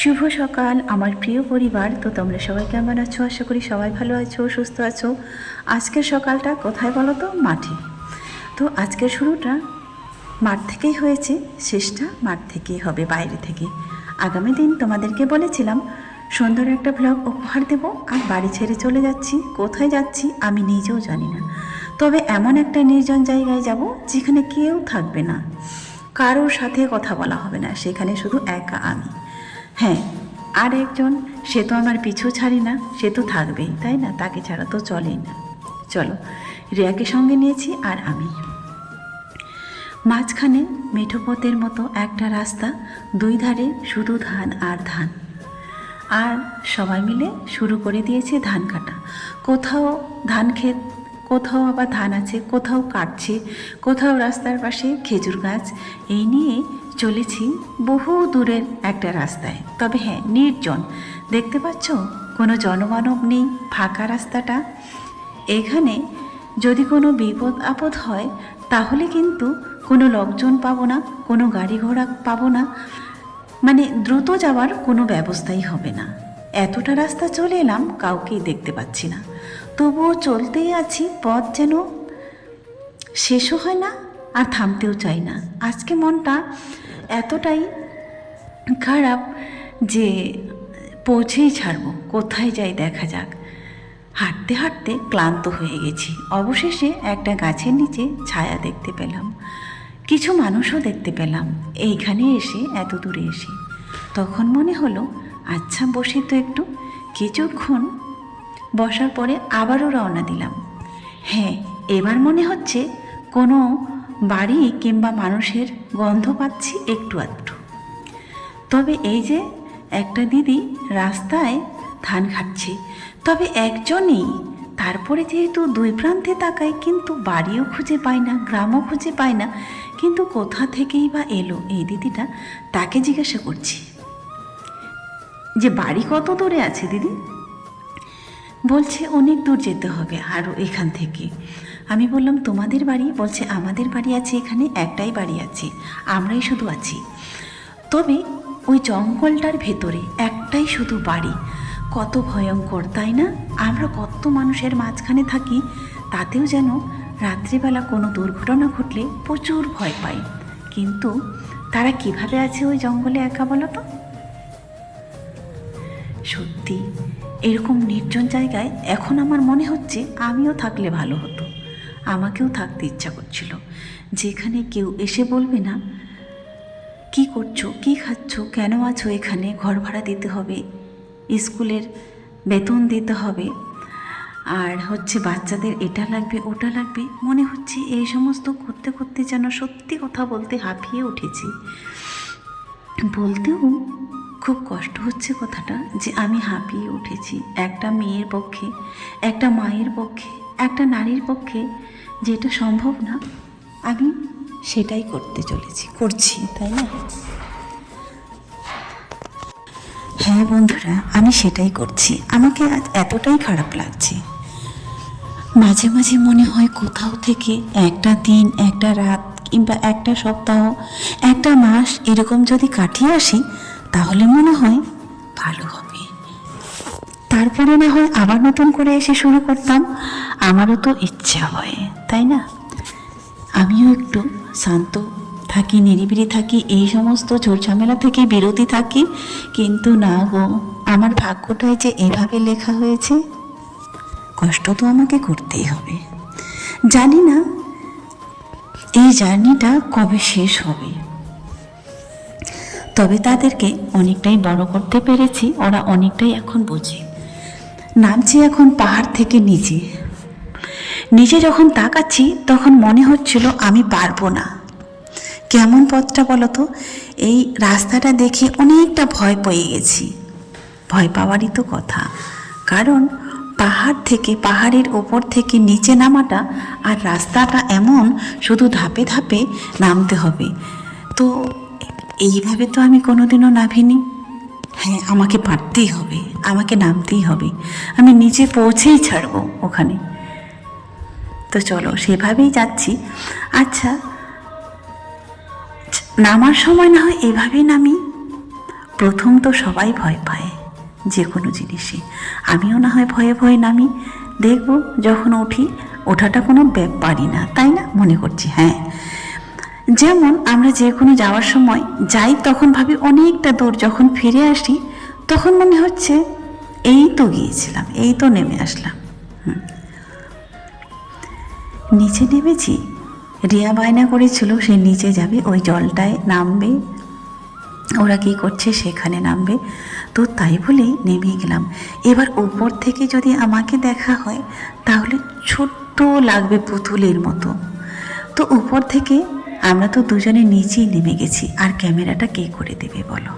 শুভ সকাল, আমার প্রিয় পরিবার। তো তোমরা সবাই কেমন আছো? আশা করি সবাই ভালো আছো, সুস্থ আছো। আজকের সকালটা কোথায় বলো তো? মাঠে। তো আজকের শুরুটা মাঠ থেকেই হয়েছে, শেষটা মাঠ থেকেই হবে, বাইরে থেকে। আগামী দিন তোমাদেরকে বলেছিলাম, সুন্দর একটা ব্লগ উপহার দেব, আর বাড়ি ছেড়ে চলে যাচ্ছি। কোথায় যাচ্ছি আমি নিজেও জানি না। তবে এমন একটা নির্জন জায়গায় যাব যেখানে কেউ থাকবে না। কারোর সাথে কথা বলা হবে না, সেখানে শুধু একা আমি। হ্যাঁ আর একজন, সে তো আমার পিছু ছাড়ি না, সে তো থাকবেই, তাই না? তাকে ছাড়া তো চলেই না। চলো, রিয়াকে সঙ্গে নিয়েছি আর আমি। মাঝখানে মেঠোপথের মতো একটা রাস্তা, দুই ধারে শুধু ধান আর ধান। আর সবাই মিলে শুরু করে দিয়েছে ধান কাটা। কোথাও ধান ক্ষেত কোথাও আবার ধান আছে, কোথাও কাটছে, কোথাও রাস্তার পাশে খেজুর গাছ। এই নিয়ে চলেছি বহু দূরের একটা রাস্তায়। তবে হ্যাঁ নির্জন। দেখতে পাচ্ছ, কোনো জনমানব নেই ফাঁকা রাস্তাটা। এখানে যদি কোনো বিপদ আপদ হয়, তাহলে কিন্তু কোনো লোকজন পাবো না, কোনো গাড়ি ঘোড়া পাবো না। মানে দ্রুত যাওয়ার কোনো ব্যবস্থাই হবে না। এতটা রাস্তা চলে এলাম, কাউকেই দেখতে পাচ্ছি না। তবুও চলতেই আছি, পথ যেন শেষও হয় না আর থামতেও চাই না। আজকে মনটা এতটাই খারাপ যে পৌঁছেই ছাড়বো, কোথায় যাই দেখা যাক। হাঁটতে হাঁটতে ক্লান্ত হয়ে গেছি। অবশেষে একটা গাছের নিচে ছায়া দেখতে পেলাম। কিছু মানুষও দেখতে পেলাম। এইখানে এসে এত দূরে এসে। তখন মনে হলো আচ্ছা বসে তো একটু। কিছুক্ষণ বসার পরে আবারও রওনা দিলাম। হ্যাঁ এবার মনে হচ্ছে কোনো বাড়ি কিংবা মানুষের গন্ধ পাচ্ছি একটু আধটু। তবে এই যে একটা দিদি রাস্তায় ধান খাচ্ছে তবে একজনই তারপরে যেহেতু দুই প্রান্তে তাকায় কিন্তু বাড়িও খুঁজে পায় না, গ্রামও খুঁজে পায় না, কিন্তু কোথা থেকেই বা এলো এই দিদিটা তাকে জিজ্ঞাসা করছি। যে বাড়ি কত দূরে আছে দিদি? বলছে অনেক দূর যেতে হবে আরও এখান থেকে। আমি বললাম, তোমাদের বাড়ি? বলছে, আমাদের বাড়ি আছে এখানে, একটাই বাড়ি আছে। আমরাই শুধু আছি। তবে ওই জঙ্গলটার ভেতরে একটাই শুধু বাড়ি। কত ভয়ঙ্কর, তাই না? আমরা কত মানুষের মাঝখানে থাকি, তাতেও যেন রাত্রিবেলা কোনো দুর্ঘটনা ঘটলে প্রচুর ভয় পাই। কিন্তু তারা কীভাবে আছে ওই জঙ্গলে একা বলো তো? এরকম নির্জন জায়গায় এখন আমার মনে হচ্ছে আমিও থাকলে ভালো হতো। আমাকেও থাকতে ইচ্ছা করছিল। যেখানে কেউ এসে বলবে না, কি করছ? কি খাচ্ছ? কেন আছো এখানে? ঘর ভাড়া দিতে হবে? স্কুলের বেতন দিতে হবে? আর হচ্ছে বাচ্চাদের এটা লাগবে, ওটা লাগবে? মনে হচ্ছে এই সমস্ত করতে করতে যেন সত্যি কথা বলতে হাঁপিয়ে উঠেছি। বলতেও খুব কষ্ট হচ্ছে কথাটা যে আমি হাঁপিয়ে উঠেছি। একটা মেয়ের পক্ষে, একটা মায়ের পক্ষে, একটা নারীর পক্ষে যেটা সম্ভব না, আমি সেটাই করতে চলেছি, করছি, তাই না? হ্যাঁ বন্ধুরা, আমি সেটাই করছি। আমাকে আজ এতটাই খারাপ লাগছে। মাঝে মাঝে মনে হয় কোথাও থেকে একটা দিন, একটা রাত কিংবা একটা সপ্তাহ, একটা মাস এরকম যদি কাটিয়ে আসি তাহলে মনে হয় ভালো হবে। তারপরে না হয় আবার নতুন করে এসে শুরু করতাম। আমারও তো ইচ্ছা হয় তাই না? আমিও একটু শান্ত থাকি নিরিবিলি থাকি এই সমস্ত ঝামেলা থেকে বিরতি থাকি। কিন্তু না গো আমার ভাগ্যটাই যে এভাবে লেখা হয়েছে কষ্ট তো আমাকে করতেই হবে। জানি না এই জার্নিটা কবে শেষ হবে? তবে তাদেরকে অনেকটাই বড় করতে পেরেছি, ওরা অনেকটাই এখন বোঝে। নামছি এখন পাহাড় থেকে নিচে। নিচে যখন তাকাচ্ছি, তখন মনে হচ্ছিল আমি পারব না। কেমন পথটা বলো তো এই রাস্তাটা দেখে অনেকটা ভয় পেয়ে গেছি। ভয় পাওয়ারই তো কথা। কারণ পাহাড় থেকে, পাহাড়ের ওপর থেকে নিচে নামাটা আর রাস্তাটা এমন, শুধু ধাপে ধাপে নামতে হবে। তো এইভাবে তো আমি কোনোদিনও নামিনি হ্যাঁ আমাকে পারতেই হবে, আমাকে নামতেই হবে। আমি নিজে পৌঁছেই ছাড়বো ওখানে। তো চলো, সেভাবেই যাচ্ছি। আচ্ছা নামার সময় না হয় এভাবেই নামি? প্রথম তো সবাই ভয় পায় যে কোনো জিনিসে। আমিও না হয় ভয়ে ভয়ে নামি। দেখব, যখন উঠি, ওঠাটা কোনো ব্যাপারই না, তাই না? মনে করছি হ্যাঁ। যেমন আমরা যে কোনো যাওয়ার সময় যাই, তখন ভাবি অনেকটা দূর যখন ফিরে আসি, তখন মনে হচ্ছে এই তো গিয়েছিলাম, এই তো নেমে আসলাম। নিচে নেমেছি, রিয়া বায়না করেছিল, সে নিচে যাবে, ওই জলটায় নামবে। ওরা কি করছে, সেখানে নামবে। তো তাই বলেই নেমে গেলাম। এবার উপর থেকে যদি আমাকে দেখা হয়, তাহলে ছোট্ট লাগবে পুতুলের মতো। তো উপর থেকে আমরা তো দুজনে নিচেই নেমে গেছি, আর ক্যামেরাটা কে করে দেবে বলো?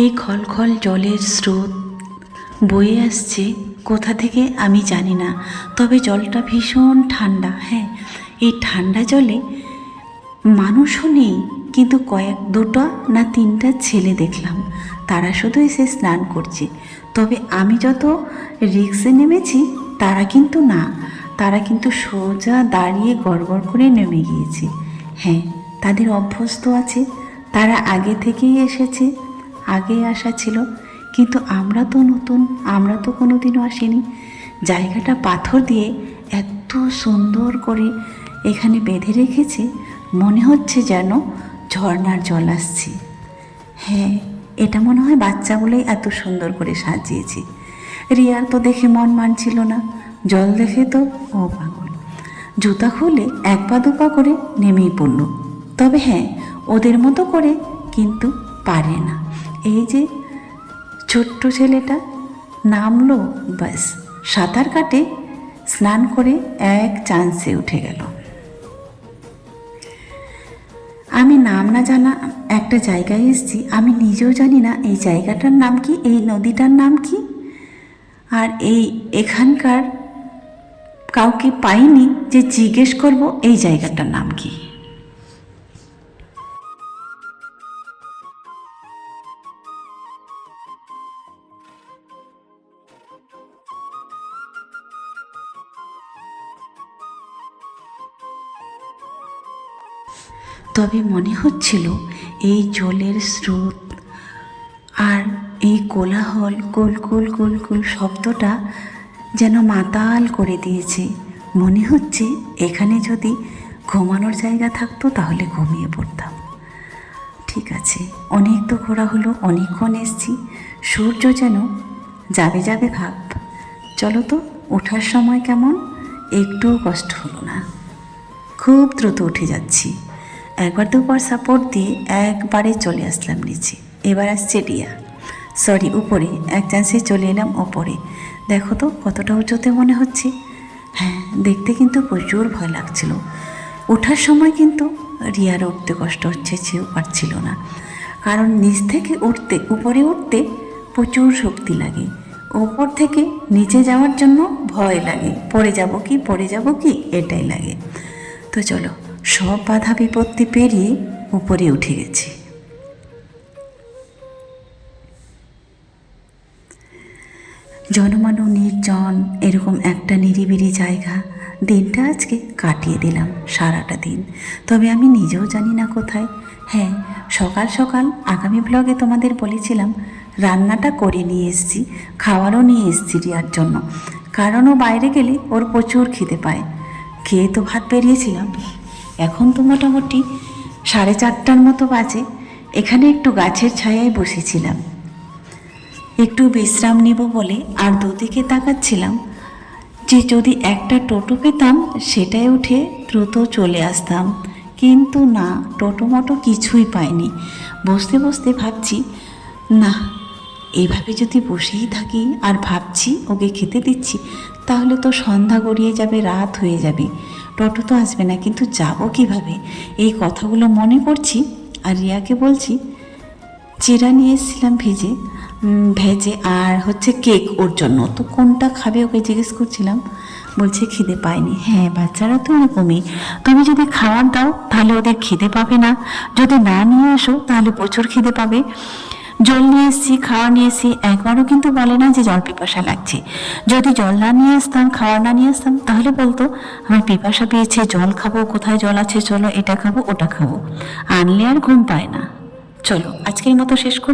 এই খলখল জলের স্রোত বয়ে আসছে। কোথা থেকে আমি জানি না। তবে জলটা ভীষণ ঠান্ডা হ্যাঁ। এই ঠান্ডা জলে মানুষও নেই, কিন্তু কয়েক, দুটো না তিনটা ছেলে দেখলাম। তারা শুধু এসে স্নান করছে। তবে আমি যত রিক্সে নেমেছি, তারা কিন্তু না। তারা কিন্তু সোজা দাঁড়িয়ে গড়গড় করে নেমে গিয়েছে। হ্যাঁ তাদের অভ্যস্ত আছে। তারা আগে থেকেই এসেছে। আগে আসা ছিল। কিন্তু আমরা তো নতুন, আমরা তো কোনোদিনও আসিনি। জায়গাটা পাথর দিয়ে এত সুন্দর করে এখানে বেঁধে রেখেছে, মনে হচ্ছে যেন ঝর্ণার জল আসছে। হ্যাঁ এটা মনে হয় বাচ্চাগুলোই এত সুন্দর করে সাজিয়েছে। রিয়ার তো দেখে মন মানছিল না, জল দেখে তো ও পাগল। জুতা খুলে এক পা দু পা করে নেমেই পড়ল। তবে হ্যাঁ ওদের মতো করে কিন্তু পারে না। এই যে ছোট্ট ছেলেটা নামলো, ব্যাস। সাঁতার কাটে, স্নান করে এক চান্সে উঠে গেল। আমি নাম না জানা একটা জায়গায় এসেছি, আমি নিজেও জানি না এই জায়গাটার নাম কি, এই নদীটার নাম কি। আর এই এখানকার কাউকে পাইনি যে জিজ্ঞেস করব এই জায়গাটার নাম কি। তবে মনে হচ্ছিল এই জলের স্রোত আর এই কোলাহল কুল কুল কুল কুল শব্দটা যেন মাতাল করে দিয়েছে। মনে হচ্ছে এখানে যদি ঘুমানোর জায়গা থাকতো তাহলে ঘুমিয়ে পড়তাম। ঠিক আছে, অনেক তো ঘোরা হলো, অনেকক্ষণ এসছি। সূর্য যেন যাবে যাবে ভাব। চলো তো, ওঠার সময় কেমন? একটুও কষ্ট হলো না। খুব দ্রুত উঠে যাচ্ছি। একবার দুবার সাপোর্ট দিয়ে একবারে চলে আসলাম নিচে। এবার আসছে রিয়া। সরি উপরে। এক চান্সে চলে এলাম ওপরে। দেখো তো, কতটা উঁচুতে মনে হচ্ছে। হ্যাঁ দেখতে কিন্তু প্রচুর ভয় লাগছিল। ওঠার সময় কিন্তু রিয়ার উঠতে কষ্ট হচ্ছে, সেও পারছিল না। কারণ নিচ থেকে উঠতে, উপরে উঠতে প্রচুর শক্তি লাগে। ওপর থেকে নিচে যাওয়ার জন্য ভয় লাগে। পড়ে যাব কি, পড়ে যাব কি, এটাই লাগে। তো চলো সব বাধা বিপত্তি পেরিয়ে উপরে উঠে গেছি। জনমানব, নির্জন, এরকম একটা নিরিবিলি জায়গা। দিনটা আজকে কাটিয়ে দিলাম, সারাটা দিন। তবে আমি নিজেও জানি না কোথায়। হ্যাঁ সকাল সকাল আগামী ব্লগে তোমাদের বলেছিলাম, রান্নাটা করে নিয়ে এসেছি, খাওয়ারও নিয়ে এসেছি রিয়ার জন্য। কারণ ও বাইরে গেলে ওর প্রচুর খিদে পায়। খেয়ে তো ভাত বেরিয়েছিলাম। এখন তো মোটামুটি সাড়ে চারটার মতো বাজে। এখানে একটু গাছের ছায়ায় বসেছিলাম। একটু বিশ্রাম নিব বলে আর দুদিকে তাকাচ্ছিলাম যে যদি একটা টোটো পেতাম সেটাই উঠে দ্রুত চলে আসতাম। কিন্তু না, টোটো মোটো কিছুই পাইনি। বসতে বসতে ভাবছি, না এইভাবে যদি বসেই থাকি আর ভাবছি ওকে খেতে দিচ্ছি তাহলে তো সন্ধ্যা গড়িয়ে যাবে, রাত হয়ে যাবে। টোটো তো আসবে না, কিন্তু যাব কীভাবে? এই কথাগুলো মনে করছি আর রিয়াকে বলছি চিরা নিয়ে এসেছিলাম ভেজে ভেজে আর হচ্ছে কেক ওর জন্য। তো কোনটা খাবে ওকে জিজ্ঞেস করছিলাম। বলছে খিদে পায়নি। হ্যাঁ বাচ্চারা তো এরকমই। তুমি যদি খাবার দাও, তাহলে ওদের খিদে পাবে না। যদি না নিয়ে আসো, তাহলে প্রচুর খিদে পাবে। জল নিয়ে এসছি, খাওয়া নিয়ে এসছি, একবারও কিন্তু বলে না যে জল পিপাসা লাগছে। যদি জল না নিয়ে আসতাম, খাওয়া না নিয়ে আসতাম, তাহলে বলতো, আমার পিপাসা পেয়েছে, জল খাব, কোথায় জল আছে, চলো এটা খাব, ওটা খাব। আনলে আর ঘুম পায় না। চলো, আজকের মতো শেষ করি